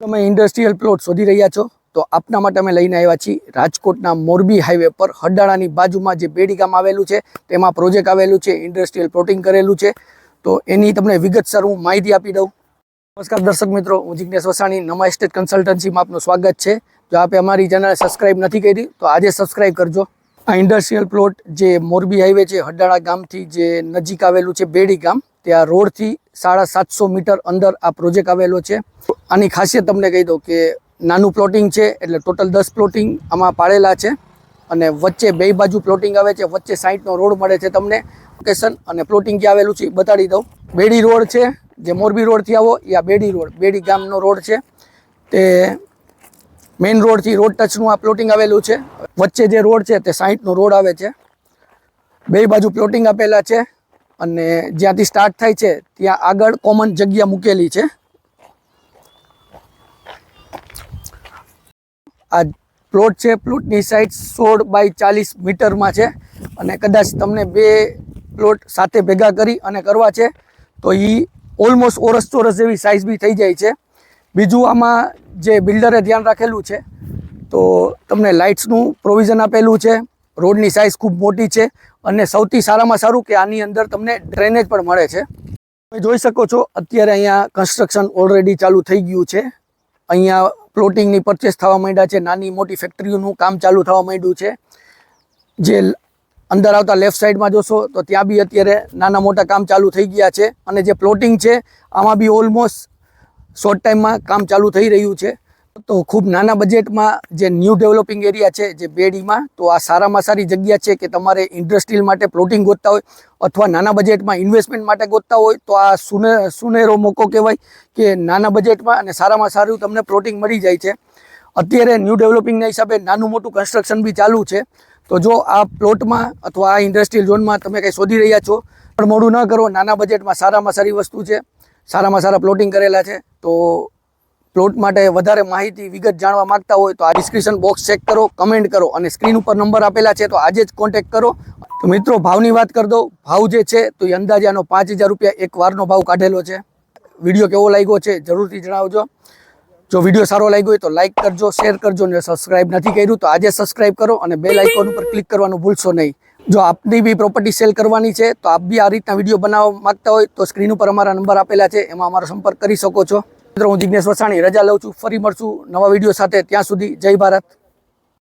તમે industrial plot શોધી રહ્યા છો, તો આપના માટે અમે લઈને આવ્યા છીએ રાજકોટના મોરબી હાઈવે પર. હડાળાની બાજુમાં જે બેડી ગામ આવેલું છે, તેમાં પ્રોજેક્ટ આવેલું છે, ઇન્ડસ્ટ્રીયલ પ્લોટિંગ કરેલું છે. તો એની તમને વિગતસર હું માહિતી આપી દઉં. નમસ્કાર દર્શક મિત્રો, હું જિજ્ઞેશ વસાણી નમા એસ્ટેટ કન્સલ્ટન્સીમાં આપનું સ્વાગત છે. જો આપે અમારી ચેનલ સબસ્ક્રાઈબ નથી કરી, તો આજે સબસ્ક્રાઇબ કરજો. આ ઇન્ડસ્ટ્રીયલ પ્લોટ જે મોરબી હાઈવે છે હડાળા ગામથી જે નજીક આવેલું છે બેડી ગામ ત્યાં રોડથી સાડા સાતસો મીટર અંદર આ પ્રોજેક્ટ આવેલો છે. આની ખાસિયત તમને કહી દઉં કે નાનું પ્લોટિંગ છે એટલે ટોટલ દસ પ્લોટિંગ આમાં પાડેલા છે અને વચ્ચે બે બાજુ પ્લોટિંગ આવે છે, વચ્ચે સાઈઠનો રોડ મળે છે તમને લોકેશન અને પ્લોટિંગ ક્યાં આવેલું છે એ બતાડી દઉં. બેડી રોડ છે, જે મોરબી રોડથી આવો આ બેડી રોડ, બેડી ગામનો રોડ છે. તે મેઇન રોડથી રોડ ટચનું આ પ્લોટિંગ આવેલું છે. વચ્ચે જે રોડ છે તે સાઈડનો રોડ આવે છે. બે બાજુ પ્લોટિંગ આપેલા છે. અને જ્યાંથી સ્ટાર્ટ થાય છે, ત્યાં આગળ કોમન જગ્યા મૂકેલી છે. આ પ્લોટ છે પ્લોટની સાઈઝ સોળ બાય ચાલીસ મીટરમાં છે અને કદાચ તમને બે પ્લોટ સાથે ભેગા કરી અને કરવા છે, તો એ ઓલમોસ્ટ ઓરસ ચોરસ જેવી સાઈઝ બી થઈ જાય છે. બીજું આમાં જે બિલ્ડરે ધ્યાન રાખેલું છે, તો તમને લાઇટ્સનું પ્રોવિઝન આપેલું છે. રોડની સાઇઝ ખૂબ મોટી છે અને સૌથી સારામાં સારું કે આની અંદર તમને ડ્રેનેજ પણ મળે છે. તમે જોઈ શકો છો, અત્યારે અહીંયા કન્સ્ટ્રક્શન ઓલરેડી ચાલુ થઈ ગયું છે. અહીંયા પ્લોટિંગની પરચેસ થવા માંડ્યા છે, નાની મોટી ફેક્ટરીઓનું કામ ચાલુ થવા માંડ્યું છે. જે અંદર આવતા લેફ્ટ સાઈડમાં જોશો, તો ત્યાં બી અત્યારે નાના મોટા કામ ચાલુ થઈ ગયા છે. અને જે પ્લોટિંગ છે, આમાં બી ઓલમોસ્ટ શોર્ટ ટાઈમમાં કામ ચાલુ થઈ રહ્યું છે. તો ખૂબ નાના બજેટમાં જે ન્યૂ ડેવલપિંગ એરિયા છે, જે બેડીમાં, તો આ સારામાં સારી જગ્યા છે કે તમારે ઇન્ડસ્ટ્રીયલ માટે પ્લોટિંગ ગોતતા હોય અથવા નાના બજેટમાં ઇન્વેસ્ટમેન્ટ માટે ગોતતા હોય, તો આ સુને, સુનેરો મોકો કહેવાય કે નાના બજેટમાં અને સારામાં સારું તમને પ્લોટિંગ મળી જાય છે. અત્યારે ન્યૂ ડેવલપિંગના હિસાબે નાનું મોટું કન્સ્ટ્રક્શન બી ચાલુ છે. તો જો આ પ્લોટમાં અથવા આ ઇન્ડસ્ટ્રીયલ ઝોનમાં તમે કંઈ શોધી રહ્યા છો, પણ મોડું ન કરો, નાના બજેટમાં સારામાં સારી વસ્તુ છે, સારામાં સારા પ્લોટિંગ કરેલા છે, તો પ્લોટ માટે વધારે માહિતી, વિગત જાણવા માંગતા હોય તો આ ડિસ્ક્રિપ્શન બોક્સ ચેક કરો કમેન્ટ કરો અને સ્ક્રીન ઉપર નંબર આપેલા છે તો આજે જ કોન્ટેક્ટ કરો. તો મિત્રો, ભાવની વાત કરી દો ભાવ જે છે તો એ અંદાજે આનો પાંચ હજાર રૂપિયા એક વારનો ભાવ કાઢેલો છે. વીડિયો કેવો લાગ્યો છે જરૂરથી જણાવજો. જો વીડિયો સારો લાગ્યો હોય તો લાઇક કરજો શેર કરજો અને સબસ્ક્રાઇબ નથી કર્યું તો આજે સબસ્ક્રાઇબ કરો અને બેલ આઇકોન ઉપર ક્લિક કરવાનું ભૂલશો નહીં. જો આપની બી પ્રોપર્ટી સેલ કરવાની છે તો આપ બી આ રીતના વીડિયો બનાવવા માગતા હોય તો સ્ક્રીન ઉપર અમારા નંબર આપેલા છે, એમાં અમારો સંપર્ક કરી શકો છો. મિત્રો, હું જિજ્ઞેશ વસાણી. રજા લઉં છું. ફરી મળશું નવા વીડિયો સાથે. ત્યાં સુધી જય ભારત.